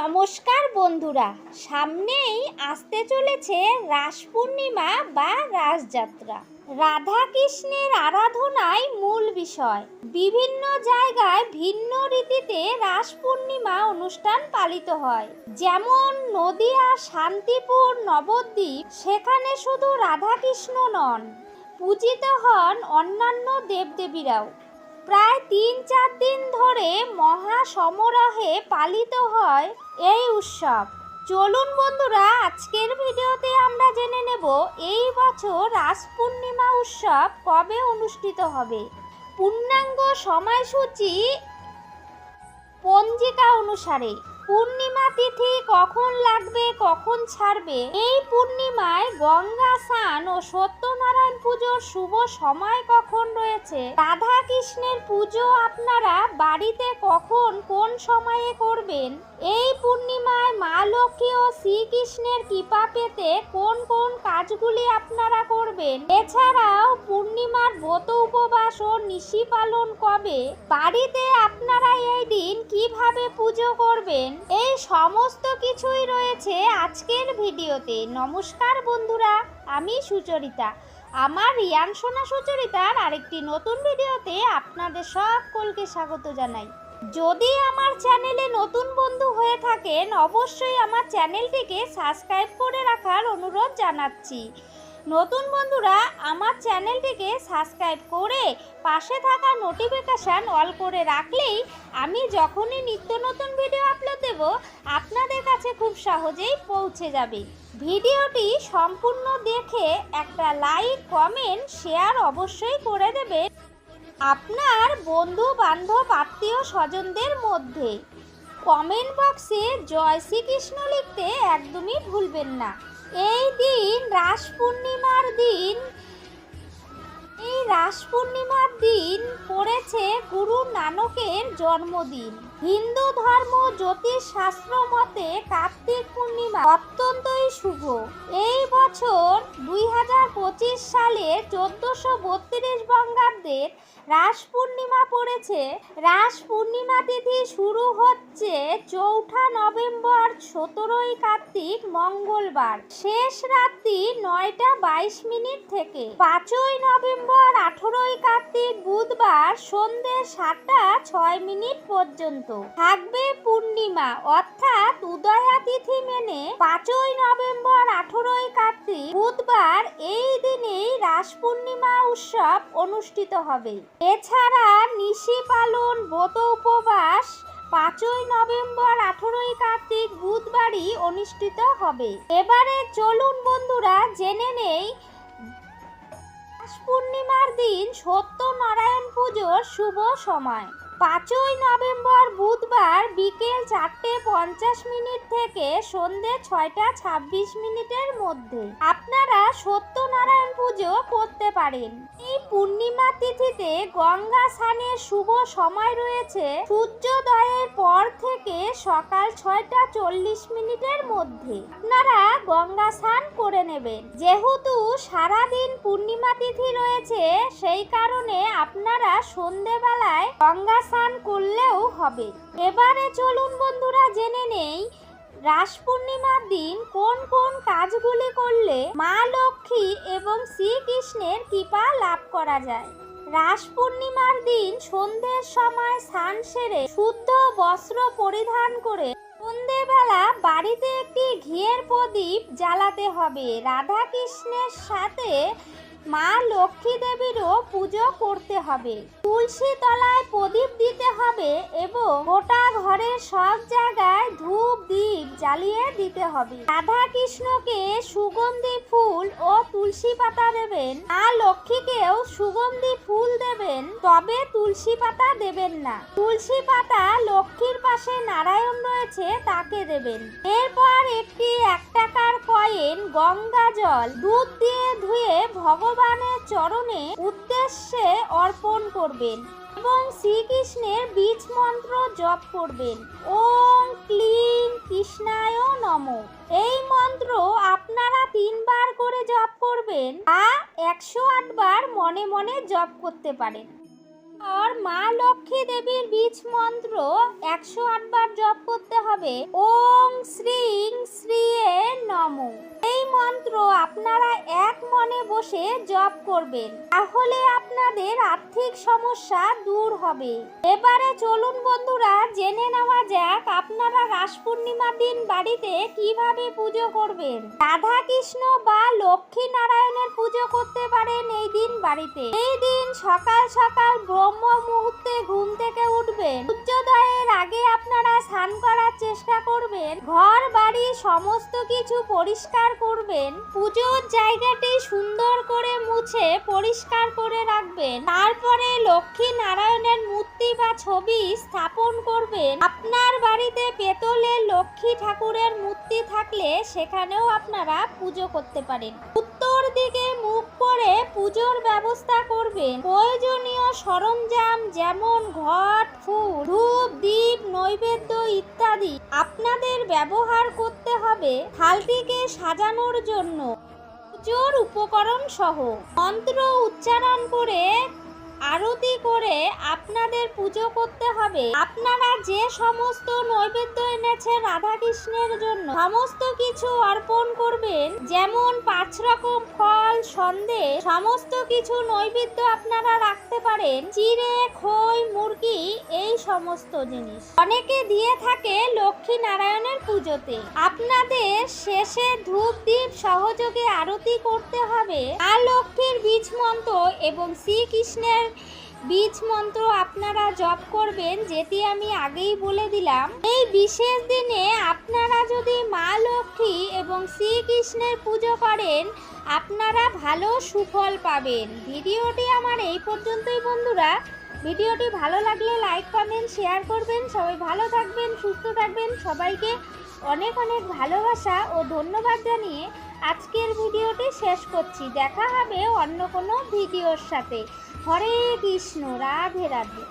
নমস্কার বন্ধুরা, সামনেই আসতে চলেছে রাস পূর্ণিমা বা রাসযাত্রা রাধা কৃষ্ণের আরাধনাই মূল বিষয়। বিভিন্ন জায়গায় ভিন্ন রীতিতে রাস পূর্ণিমা অনুষ্ঠান পালিত হয়। যেমন নদিয়া, শান্তিপুর, নবদ্বীপ, সেখানে শুধু রাধাকৃষ্ণ নন, পূজিত হন অন্যান্য দেবদেবীরাও। প্রায় তিন চার দিন ধরে মহা সমারোহে পালিত হয় এই উৎসব। চলুন বন্ধুরা, আজকের ভিডিওতে আমরা জেনে নেব এই বছর রাস পূর্ণিমা উৎসব কবে অনুষ্ঠিত হবে। পূর্ণাঙ্গ সময়সূচি পঞ্জিকা অনুসারে। পূর্ণিমা তিথি কখন লাগবে, কখন ছাড়বে? এই পূর্ণিমায় গঙ্গা স্নান ও সত্যনারায়ণ পুজোর শুভ সময় কখন রয়েছে? রাধা কৃষ্ণের পুজো আপনারা বাড়িতে কখন, কোন সময়ে করবেন? এই পূর্ণিমায় মা লক্ষ্মী ও শ্রীকৃষ্ণের কৃপা পেতে কোন কোন কাজগুলি আপনারা করবেন? এছাড়াও পূর্ণিমার ব্রত উপবাস ও নিশি পালন কবে? বাড়িতে আপনারা এই দিন কীভাবে পুজো করবেন? এই সমস্ত কিছুই রয়েছে আজকের ভিডিওতে। নমস্কার বন্ধুরা, আমি সুচরিতা। আমার রিয়ান সোনা সুচরিতার আরেকটি নতুন ভিডিওতে আপনাদের সকলকে স্বাগত জানাই। যদি আমার চ্যানেলে নতুন বন্ধু হয়ে থাকেন, অবশ্যই আমার চ্যানেলটিকে সাবস্ক্রাইব করে রাখার অনুরোধ জানাচ্ছি। নতুন বন্ধুরা, আমার চ্যানেলটিকে সাবস্ক্রাইব করে পাশে থাকা নোটিফিকেশান অল করে রাখলেই আমি যখনই নিত্য নতুন ভিডিও আপলোড দেব, আপনাদের কাছে খুব সহজেই পৌঁছে যাবে। ভিডিওটি সম্পূর্ণ দেখে একটা লাইক কমেন্ট শেয়ার অবশ্যই করে দেবেন আপনার বন্ধু বান্ধব আত্মীয় স্বজনদের মধ্যে। কমেন্ট বক্সে জয় শ্রীকৃষ্ণ লিখতে একদমই ভুলবেন না। এই দিন রাস পূর্ণিমার দিন, এই রাস পূর্ণিমার দিন পড়েছে গুরু নানকের জন্মদিন। হিন্দু ধর্ম, জ্যোতিষ শাস্ত্র মতে কার্তিক পূর্ণিমা অত্যন্তই শুভ। এই বছর দুই হাজার পঁচিশ সালে চোদ্দশো বত্রিশ বঙ্গাব্দের রাস পূর্ণিমা পড়েছে। রাস পূর্ণিমা তিথি শুরু হচ্ছে চৌঠা নভেম্বর, সতেরোই কার্তিক, মঙ্গলবার। শেষ রাত্রি নয়টা বাইশ মিনিট থেকে। পাঁচই নভেম্বর, আঠেরোই কার্তিক, বুধবার সন্ধ্যে সাতটা ছয় মিনিট পর্যন্ত। থাকবে পূর্ণিমা, অর্থাৎ উদয়া তিথি মেনে পাঁচই নভেম্বর, আঠেরোই কার্তিক, বুধবার এই দিনেই রাস পূর্ণিমা উৎসব অনুষ্ঠিত হবে। এছাড়া নিশি পালন, ব্রত উপবাস, পাঁচই নভেম্বর, আঠেরোই কার্তিক বুধবারই অনুষ্ঠিত হবে। এবারে চলুন বন্ধুরা, জেনে নেই পূর্ণিমার দিন সত্যনারায়ণ পুজোর শুভ সময়। পাঁচই নভেম্বর বুধবার বিকেল চারটে পঞ্চাশ মিনিট থেকে সন্ধে ছয়টা ছাব্বিশ মিনিটের মধ্যে আপনারা সত্যনারায়ণ পুজো করতে পারেন। এই পূর্ণিমা তিথিতে গঙ্গা স্নানের শুভ সময় রয়েছে। সূর্যোদয়ের পর থেকে সকাল ছয়টা চল্লিশ মিনিটের মধ্যে আপনারা গঙ্গা স্নান করে নেবেন। যেহেতু সারাদিন পূর্ণিমা তিথি রয়েছে, সেই কারণে আপনারা সন্ধেবেলায় গঙ্গা স্নান করলেও হবে। এবারে চলুন বন্ধুরা, জেনে নেই রাস পূর্ণিমার দিন কোন কোন কাজগুলি করলে মা লক্ষ্মী এবং শ্রীকৃষ্ণের কৃপা লাভ করা যায়। রাস পূর্ণিমার দিন সন্ধ্যের সময় স্নান সেরে শুদ্ধ বস্ত্র পরিধান করে সন্ধেবেলা বাড়িতে একটি ঘিয়ের প্রদীপ জ্বালাতে হবে। রাধা কৃষ্ণের সাথে মা লক্ষ্মী দেবীরও পুজো করতে হবে। তুলসী তলায় প্রদীপ দিতে হবে এবং গোটা ঘরের সব জায়গায় ধূপ দ্বীপ জ্বালিয়ে দিতে হবে। রাধা কৃষ্ণকে সুগন্ধি ফুল ও তুলসী পাতা দেবেন। মা লক্ষ্মীকেও সুগন্ধি ফুল দেবেন, তবে তুলসী পাতা দেবেন না। তুলসী পাতা লক্ষ্মীর পাশে নারায়ণ রয়েছে, তাকে দেবেন। এরপর একটি এক টাকার কয়েন, গঙ্গা জল, দুধ দিয়ে ধুয়ে ভগবানের চরণে উদ্দেশ্যে অর্পণ করবেন এবং শ্রীকৃষ্ণের বীজ মন্ত্র জপ করবেন। ওম ক্লিং কৃষ্ণায় নম। এই মন্ত্র আপনারা তিনবার করে জপ করবেন বা একশো আটবার মনে মনে জপ করতে পারেন। আর মা লক্ষ্মী দেবীর বীজ মন্ত্র একশো আটবার জপ করতে হবে। ওং শ্রীং শ্রীয়ে নম। মন্ত্র আপনারা এক মনে বসে জপ করবেন, তাহলে আপনাদের আর্থিক সমস্যা দূর হবে। এবারে চলুন বন্ধুরা, জেনে নেওয়া যাক আপনারা রাস পূর্ণিমার দিন বাড়িতে কীভাবে পুজো করবেন। রাধা কৃষ্ণ বা লক্ষ্মী নারায়ণের পুজো করতে পারেন এই দিন বাড়িতে। এই দিন সকাল সকাল ব্রহ্ম মুহূর্তে ঘুম থেকে উঠবেন। সূর্যোদয়ের আগে আপনারা স্নান করার চেষ্টা করবেন। ঘর, বাড়ি সমস্ত কিছু পরিষ্কার করবেন পুজোর জায়গাটি সুন্দর করে মুছে পরিষ্কার করে রাখবেন। তারপরে লক্ষ্মী নারায়ণের মূর্তি বা ছবি স্থাপন করবেন। আপনার বাড়িতে পেতলের লক্ষ্মী ঠাকুরের মূর্তি থাকলে সেখানেও আপনারা পুজো করতে পারেন। দিকে মুখ করে পুজোর ব্যবস্থা করবেন। প্রয়োজনীয় সরঞ্জাম যেমন ঘট, ফুল, ধূপ দ্বীপ নৈবেদ্য ইত্যাদি আপনাদের ব্যবহার করতে হবে থালটিকে সাজানোর জন্য। পুজোর উপকরণ সহ। মন্ত্র উচ্চারণ করে আরতি করে আপনাদের পুজো করতে হবে। আপনারা যে সমস্ত নৈবেদ্য এনেছেন রাধা কৃষ্ণের জন্য, সমস্ত কিছু অর্পণ করবেন, যেমন পাঁচ রকম ফল, সন্দেশ, সমস্ত কিছু নৈবেদ্য আপনারা রাখতে পারেন, চিড়ে, খই, মুরগি, এই সমস্ত জিনিস। অনেকে দিয়ে থাকে লক্ষ্মী নারায়ণের পুজোতে। আপনাদের শেষে ধূপ দ্বীপ সহযোগে আরতি করতে হবে। আর লক্ষ্মীর বীজ মন্ত্র এবং শ্রীকৃষ্ণের বীজ মন্ত্র আপনারা জপ করবেন, যেটি আমি আগেই বলে দিলাম। এই বিশেষ দিনে আপনারা যদি মা লক্ষ্মী এবং শ্রীকৃষ্ণের পুজো করেন, আপনারা ভালো সুফল পাবেন। ভিডিওটি আমার এই পর্যন্তই, বন্ধুরা। ভিডিওটি ভালো লাগলে লাইক কমেন্ট শেয়ার করবেন। সবাই ভালো থাকবেন, সুস্থ থাকবেন। সবাইকে অনেক অনেক ভালোবাসা ও ধন্যবাদ জানিয়ে আজকের ভিডিওটি শেষ করছি। দেখা হবে অন্য কোনো ভিডিওর সাথে। হরে কৃষ্ণ রাধে রাধে।